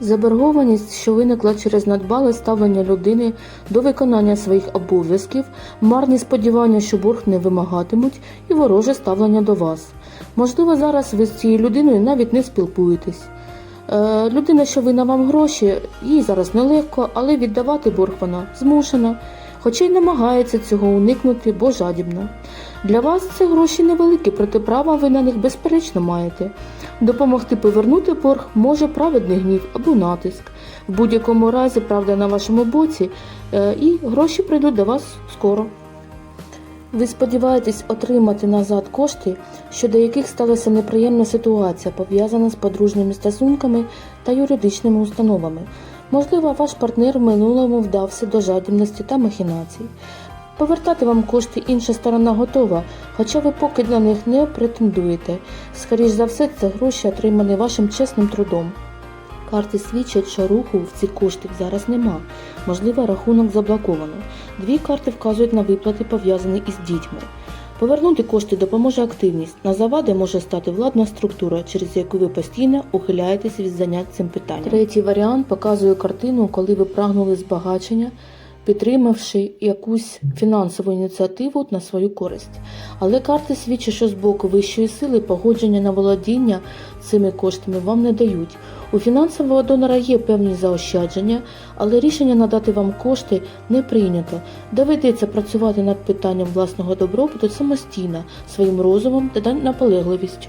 Заборгованість, що виникла через надбале ставлення людини до виконання своїх обов'язків, марні сподівання, що борг не вимагатимуть, і вороже ставлення до вас. Можливо, зараз ви з цією людиною навіть не спілкуєтесь. Е, людина, що винна вам гроші, їй зараз нелегко, але віддавати борг вона змушена, хоча й намагається цього уникнути, бо жадібна. Для вас це гроші невеликі, проте права ви на них безперечно маєте. Допомогти повернути борг може праведний гнів або натиск. В будь-якому разі правда на вашому боці, е, і гроші прийдуть до вас скоро. Ви сподіваєтесь отримати назад кошти, щодо яких сталася неприємна ситуація, пов'язана з подружніми стосунками та юридичними установами. Можливо, ваш партнер в минулому вдався до жадібності та махінацій. Повертати вам кошти інша сторона готова, хоча ви поки на них не претендуєте. Скоріш за все, це гроші отримані вашим чесним трудом. Карти свідчать, що руху в цих коштів зараз нема. Можливо, рахунок заблоковано. Дві карти вказують на виплати, пов'язані із дітьми. Повернути кошти допоможе активність. На завади може стати владна структура, через яку ви постійно ухиляєтесь від занять цим питанням. Третій варіант показує картину, коли ви прагнули збагачення, підтримавши якусь фінансову ініціативу на свою користь. Але карти свідчать, що з боку вищої сили погодження на володіння цими коштами вам не дають. У фінансового донора є певні заощадження, але рішення надати вам кошти не прийнято. Доведеться працювати над питанням власного добробуту самостійно, своїм розумом та наполегливістю.